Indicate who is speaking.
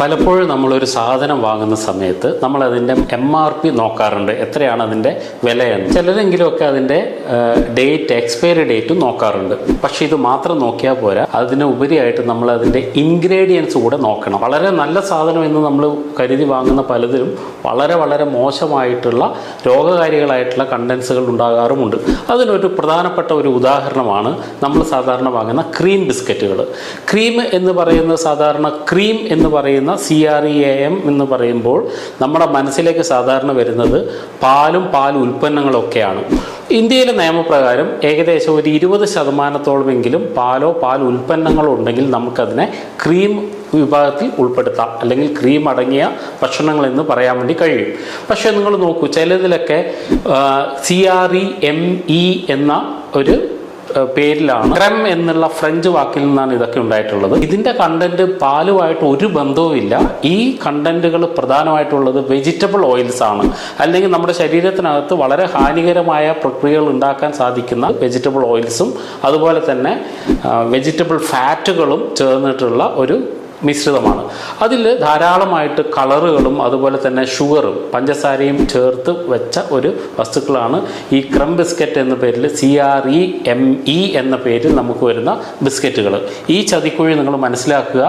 Speaker 1: പലപ്പോഴും നമ്മളൊരു സാധനം വാങ്ങുന്ന സമയത്ത് നമ്മൾ അതിന്റെ എം ആർ പി നോക്കാറുണ്ട്. എത്രയാണ് അതിന്റെ വിലയെന്ന്. ചിലരെങ്കിലുമൊക്കെ അതിന്റെ ഡേറ്റ് എക്സ്പയറി ഡേറ്റും നോക്കാറുണ്ട്. പക്ഷേ ഇത് മാത്രം നോക്കിയാൽ പോരാ. അതിന് ഉപരിയായിട്ട് നമ്മൾ അതിന്റെ ഇൻഗ്രീഡിയൻസ് കൂടെ നോക്കണം. വളരെ നല്ല സാധനം എന്ന് നമ്മൾ കരുതി വാങ്ങുന്ന പലതിലും വളരെ വളരെ മോശമായിട്ടുള്ള രോഗകാരികളായിട്ടുള്ള കണ്ടൻസുകൾ ഉണ്ടാകാറുമുണ്ട്. അതിനൊരു പ്രധാനപ്പെട്ട ഒരു ഉദാഹരണമാണ് നമ്മൾ സാധാരണ വാങ്ങുന്ന ക്രീം ബിസ്ക്കറ്റുകൾ ക്രീം എന്ന് പറയുന്ന സാധാരണ ക്രീം എന്ന് പറയുന്ന C R E A M എന്ന് പറയുമ്പോൾ നമ്മുടെ മനസ്സിലേക്ക് സാധാരണ വരുന്നത് പാലും പാൽ ഉൽപ്പന്നങ്ങളൊക്കെയാണ്. ഇന്ത്യയിലെ നിയമപ്രകാരം ഏകദേശം ഒരു ഇരുപത് ശതമാനത്തോളമെങ്കിലും പാലോ പാൽ ഉൽപ്പന്നങ്ങളോ ഉണ്ടെങ്കിൽ നമുക്കതിനെ ക്രീം വിഭാഗത്തിൽ ഉൾപ്പെടുത്താം. അല്ലെങ്കിൽ ക്രീം അടങ്ങിയ ഭക്ഷണങ്ങൾ എന്ന് പറയാൻ വേണ്ടി കഴിയും. പക്ഷേ നിങ്ങൾ നോക്കൂ ചിലതിലൊക്കെ C R E M E എന്ന ഒരു പേരിലാണ്. ക്രെം എന്നുള്ള ഫ്രഞ്ച് വാക്കിൽ നിന്നാണ് ഇതൊക്കെ ഉണ്ടായിട്ടുള്ളത്. ഇതിന്റെ കണ്ടന്റ് പാലുമായിട്ട് ഒരു ബന്ധവുമില്ല. ഈ കണ്ടന്റുകൾ പ്രധാനമായിട്ടുള്ളത് വെജിറ്റബിൾ ഓയിൽസ് ആണ്. അല്ലെങ്കിൽ നമ്മുടെ ശരീരത്തിനകത്ത് വളരെ ഹാനികരമായ പ്രക്രിയകൾ ഉണ്ടാക്കാൻ സാധിക്കുന്ന വെജിറ്റബിൾ ഓയിൽസും അതുപോലെ തന്നെ വെജിറ്റബിൾ ഫാറ്റുകളും ചേർന്നിട്ടുള്ള ഒരു മിശ്രിതമാണ്. അതിൽ ധാരാളമായിട്ട് കളറുകളും അതുപോലെ തന്നെ ഷുഗറും പഞ്ചസാരയും ചേർത്ത് വെച്ച ഒരു വസ്തുക്കളാണ്. ഈ ക്രം ബിസ്ക്കറ്റ് എന്ന പേരിൽ C R E M E എന്ന പേരിൽ നമുക്ക് വരുന്ന ബിസ്ക്കറ്റുകൾ. ഈ ചതിക്കുഴി നിങ്ങൾ മനസ്സിലാക്കുക.